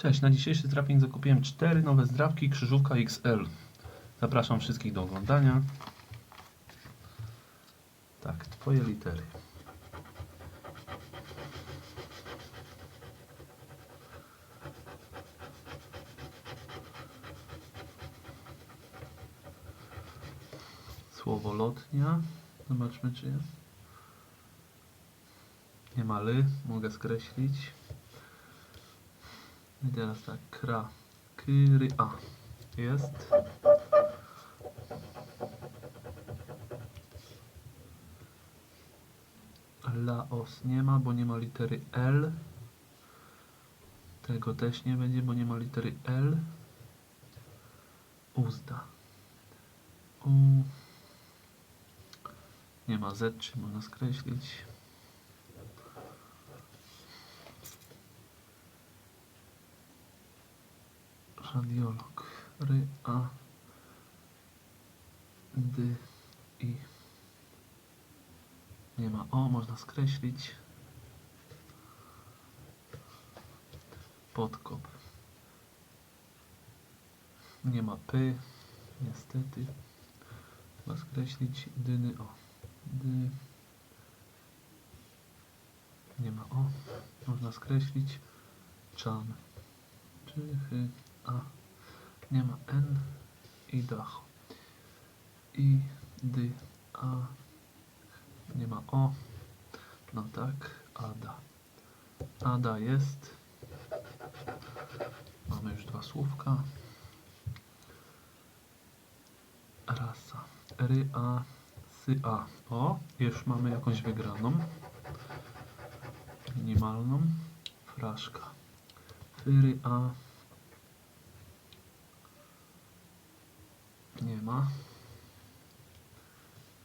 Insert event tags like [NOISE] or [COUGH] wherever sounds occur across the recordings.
Cześć, na dzisiejszy zdraping zakupiłem cztery nowe zdrapki krzyżówka XL. Zapraszam wszystkich do oglądania. Tak, twoje litery. Słowo lotnia. Zobaczmy czy jest. Nie ma ly, mogę skreślić. I teraz tak, kra, kyry, a, jest. Laos nie ma, bo nie ma litery L. Tego też nie będzie, bo nie ma litery L. Uzda. U. Nie ma Z, czy można skreślić. Radiolog. Ry, a, dy, i. Nie ma o, można skreślić. Podkop. Nie ma py, niestety. Trzeba skreślić dyny o. Dy. Nie ma o. Można skreślić. Czan. Czychy. A. Nie ma N. I dach. I. Dy. A. Nie ma O. No tak. Ada. Ada jest. Mamy już dwa słówka. Rasa. Ry, a, sy, a. O, już mamy jakąś wygraną. Minimalną. Fraszka. Fyry, a. Nie ma.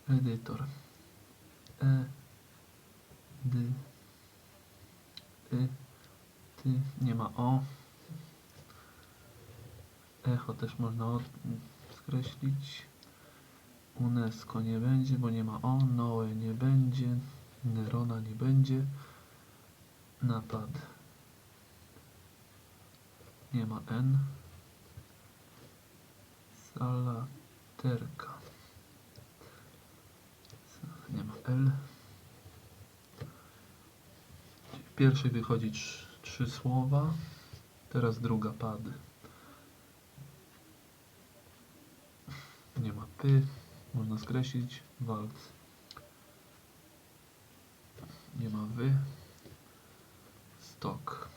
Edytor. E. D. Y. Ty. Nie ma o. Echo też można od, skreślić. UNESCO nie będzie, bo nie ma o. Noe nie będzie. Nerona nie będzie. Napad. Nie ma N. Salaterka. Nie ma L. W pierwszej wychodzi trz, trzy słowa. Teraz druga pad. Nie ma py. Można skreślić. Walc. Nie ma wy. Stok.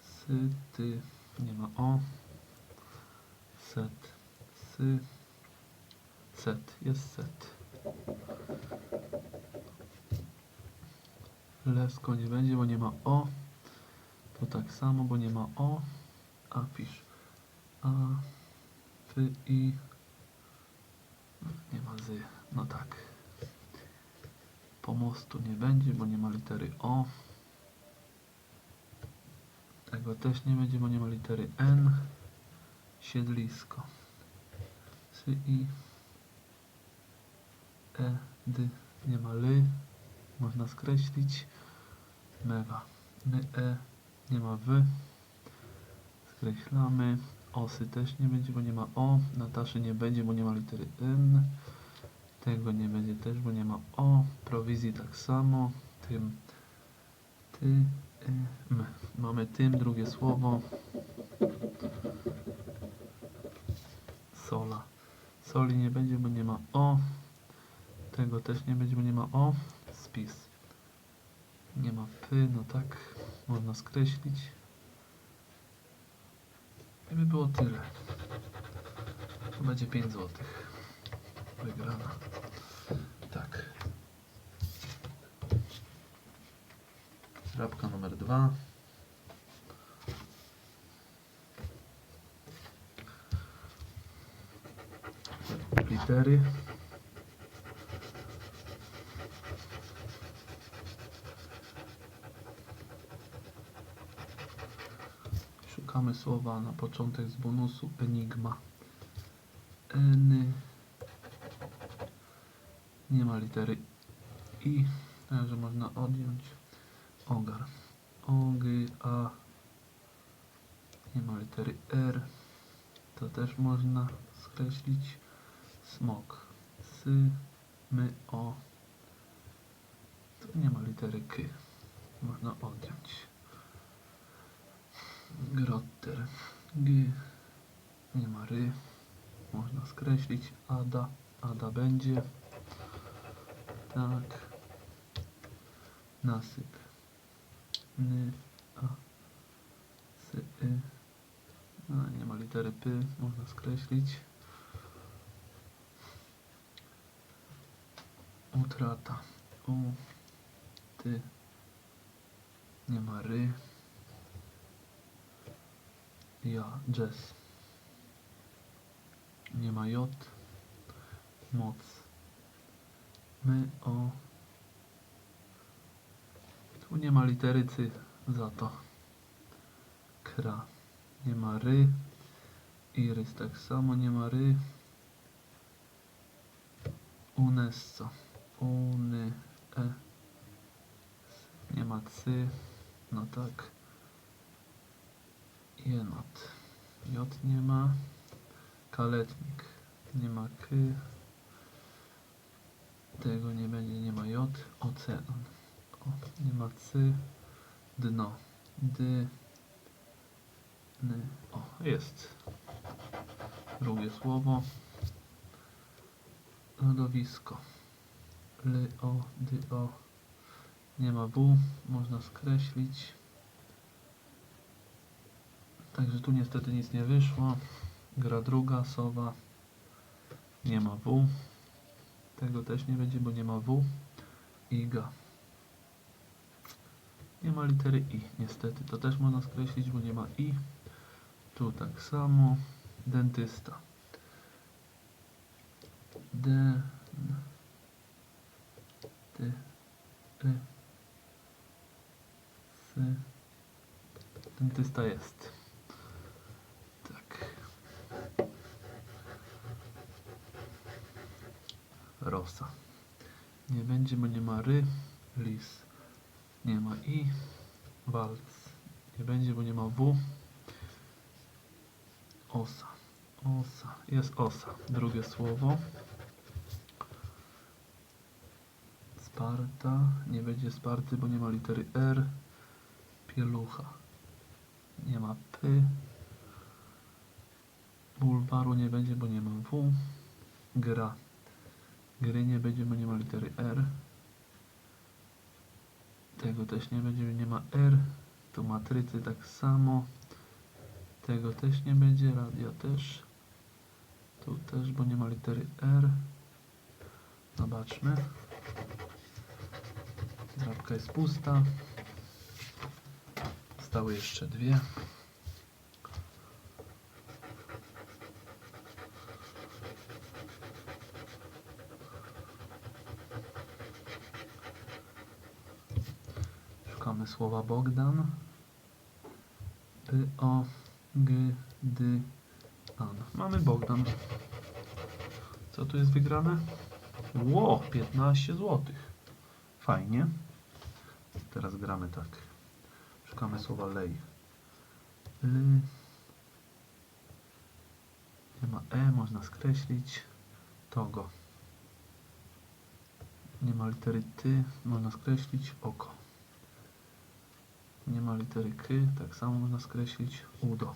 Sy, ty. Nie ma o. Set. Sy. Set. Jest set. Lesko nie będzie, bo nie ma o. To tak samo, bo nie ma o. A pisz. A. Fy i. Nie ma zy. No tak. Pomostu nie będzie, bo nie ma litery o. Tego też nie będzie, bo nie ma litery N. Siedlisko. Sy i. E, dy. Nie ma ly. Można skreślić. Mewa. My, e. Nie ma wy. Skreślamy. Osy też nie będzie, bo nie ma o. Nataszy nie będzie, bo nie ma litery N. Tego nie będzie też, bo nie ma o. Prowizji tak samo. Tym. Ty. Y, m. Mamy tym, drugie słowo. Sola. Soli nie będzie, bo nie ma o. Tego też nie będzie, bo nie ma o. Spis. Nie ma py, no tak. Można skreślić. I by było tyle. To będzie 5 zł. Wygrana. Tak. Rabka numer 2. Litery. Szukamy słowa na początek z bonusu enigma. Eny. Nie ma litery i, także można odjąć. Ogar. Ogy, a. Nie ma litery R. To też można skreślić. Smok. Sy, my, o. Tu nie ma litery K. Można odjąć. Grotter. G. Nie ma ry. Można skreślić. Ada. Ada będzie. Tak. Nasyp. Ny. A. Sy. Y. No, nie ma litery P. Można skreślić. Utrata. U. Ty. Nie ma ry. Ja. Jazz. Nie ma J. Moc. My. O. Tu nie ma litery C za to. Kra. Nie ma ry. Irys tak samo nie ma ry. Unesso. Uny. E. Nie ma cy. No tak. Jenot. J nie ma. Kaletnik. Nie ma k. Tego nie będzie, nie ma J. Ocean. O, nie ma cy. Dno. Dy. Ny. O, jest. Drugie słowo. Lodowisko. Ly, o, dy, o. Nie ma W. Można skreślić. Także tu niestety nic nie wyszło. Gra druga, sowa. Nie ma W. Tego też nie będzie, bo nie ma W. Iga. Nie ma litery I, niestety. To też można skreślić, bo nie ma I. Tu tak samo. Dentysta. D. Ty. Y. Dentysta jest. Rosa. Nie będzie, bo nie ma ry. Lis. Nie ma i. Walc. Nie będzie, bo nie ma w. Osa. Osa. Jest osa. Drugie słowo. Sparta. Nie będzie Sparty, bo nie ma litery R. Pielucha. Nie ma P. Bulwaru nie będzie, bo nie ma W. Gra. Gry nie będzie, bo nie ma litery R. Tego też nie będzie, nie ma R. Tu matrycy tak samo. Tego też nie będzie, radia też. Tu też, bo nie ma litery R. Zobaczmy. Drapka jest pusta. Zostały jeszcze dwie. Słowa Bogdan. P, O, G, D, An. Mamy Bogdan. Co tu jest wygrane? Ło, 15 zł. Fajnie. Teraz gramy tak. Szukamy słowa lej. L. Nie ma E, można skreślić. Togo. Nie ma litery ty, można skreślić oko. Nie ma litery K, tak samo można skreślić udo.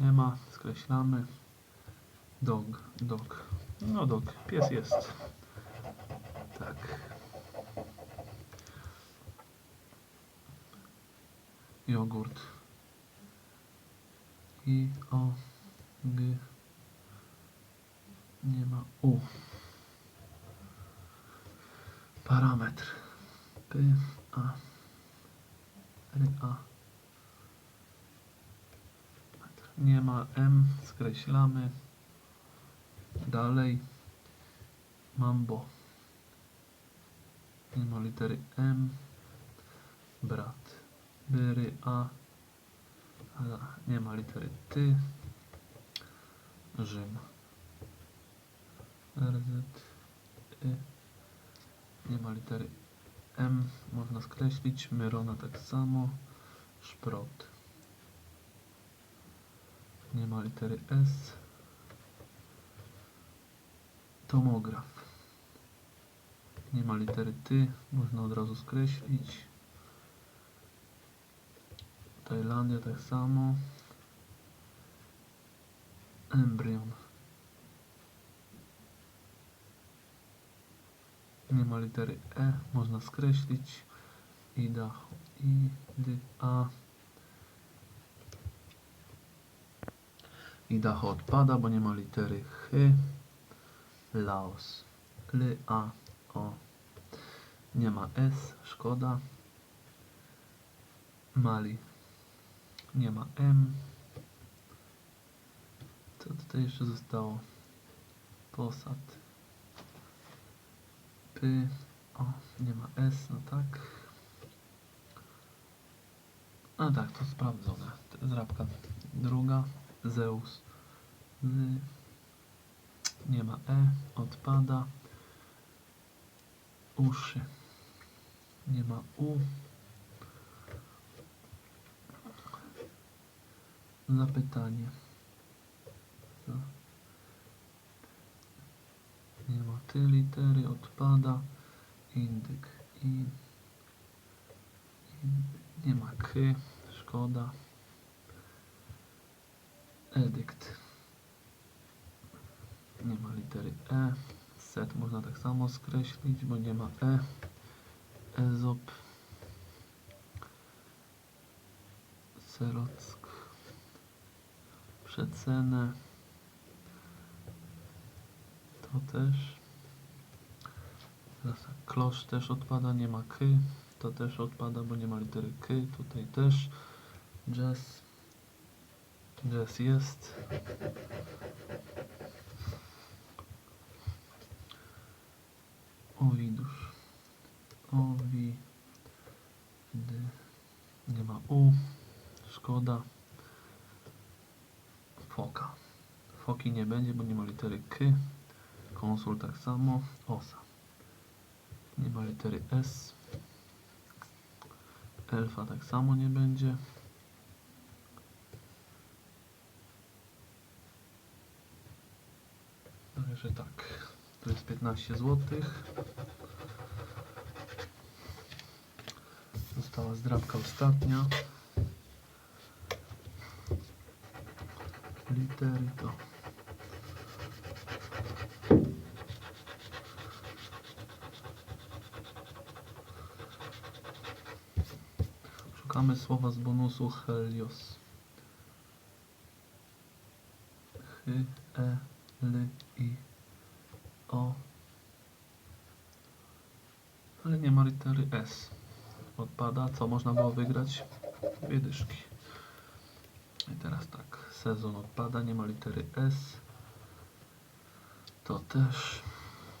Nie ma, skreślamy. Dog, dog. No dog, pies jest. Tak. Jogurt. I, o, g. Nie ma u. Parametr. P, A. R, A. Nie ma M, skreślamy. Dalej. Mambo. Nie ma litery M. Brat. Byry, A. Nie ma litery Ty. Rzym. RZ. Y. Nie ma litery M można skreślić, Myrona tak samo, Szprot. Nie ma litery S. Tomograf. Nie ma litery Ty, można od razu skreślić. Tajlandia tak samo. Embrion. Litery E, można skreślić. Idaho. I, D, A. Idaho odpada, bo nie ma litery H. Laos. L, A, O. Nie ma S, szkoda. Mali. Nie ma M. Co tutaj jeszcze zostało? Posad. P. O, nie ma S, no tak. No tak, to sprawdzone. Zrabka druga. Zeus. Z. Nie ma E, odpada. Uszy. Nie ma U. Zapytanie. Co? Nie ma ty litery, odpada. Indyk. I, in, nie ma k, szkoda. Edykt. Nie ma litery E. Set można tak samo skreślić, bo nie ma E. Ezop. Serock. Przecenę. To też. Klosz też odpada, nie ma k. To też odpada, bo nie ma litery k. Tutaj też. Jazz. Jazz jest. Owidusz. Owi. Nie ma U. Szkoda. Foka. Foki nie będzie, bo nie ma litery K. Konsul tak samo. Osa. Nie ma litery S. Elfa tak samo nie będzie. Także tak. To jest 15 zł. Została zdrabka ostatnia. Litery to. Szukamy słowa z bonusu Helios. H, E, L, I, O. Ale nie ma litery S. Odpada. Co można było wygrać? Dwie dyszki. I teraz tak. Sezon odpada. Nie ma litery S. To też.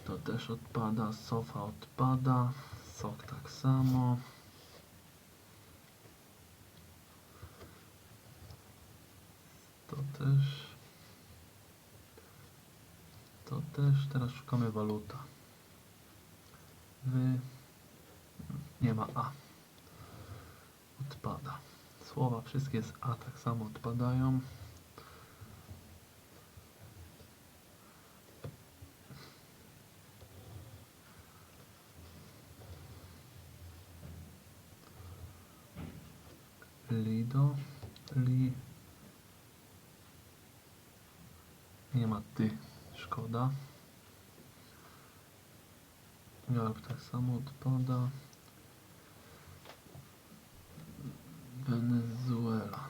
To też odpada. Sofa odpada. Sok tak samo. To też. To też. Teraz szukamy waluta. Wy. Nie ma A. Odpada. Słowa wszystkie z A tak samo odpadają. Lido. Li. Nie ma ty. Szkoda. Garb tak samo odpada. Wenezuela.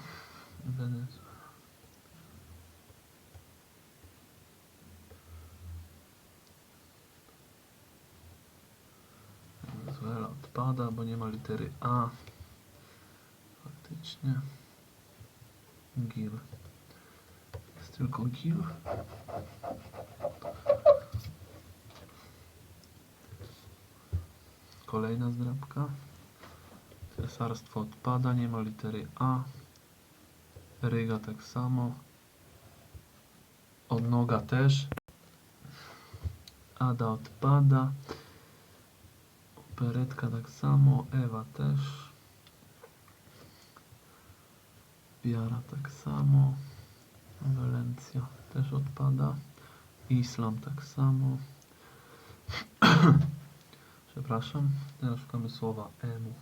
Wenezuela. Wenezuela odpada, bo nie ma litery A. Faktycznie. Gil. Tylko Gil. Kolejna zdrabka. Cesarstwo odpada, nie ma litery A. Ryga tak samo. Odnoga też. Ada odpada. Peretka tak samo, Ewa też. Wiara tak samo. Walencja też odpada. Islam tak samo. [CLEARS THROAT] Przepraszam. Teraz szukamy słowa M.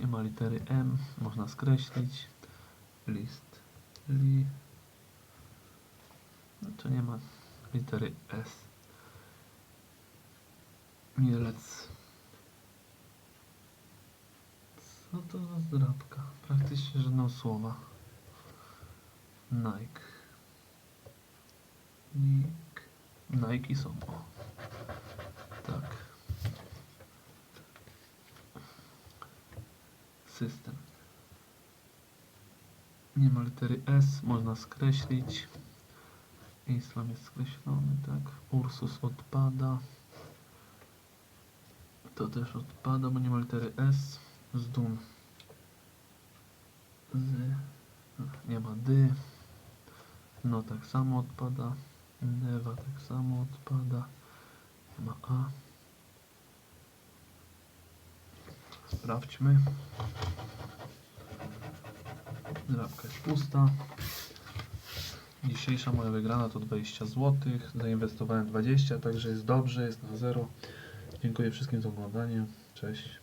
Nie ma litery M. Można skreślić. List. Li. To nie ma litery S. Mielec. Zdrabka? Praktycznie żadnego słowa. Nike. Nike. Nike są. O. Tak. System. Nie ma litery S, można skreślić. Islam jest skreślony, tak. Ursus odpada. To też odpada, bo nie ma litery S. Zdun. Z. Nie ma dy. No tak samo odpada. Newa tak samo odpada. Nie ma A. Sprawdźmy. Drapka jest pusta. Dzisiejsza moja wygrana to 20 zł. Zainwestowałem 20, także jest dobrze, jest na zero. Dziękuję wszystkim za oglądanie. Cześć.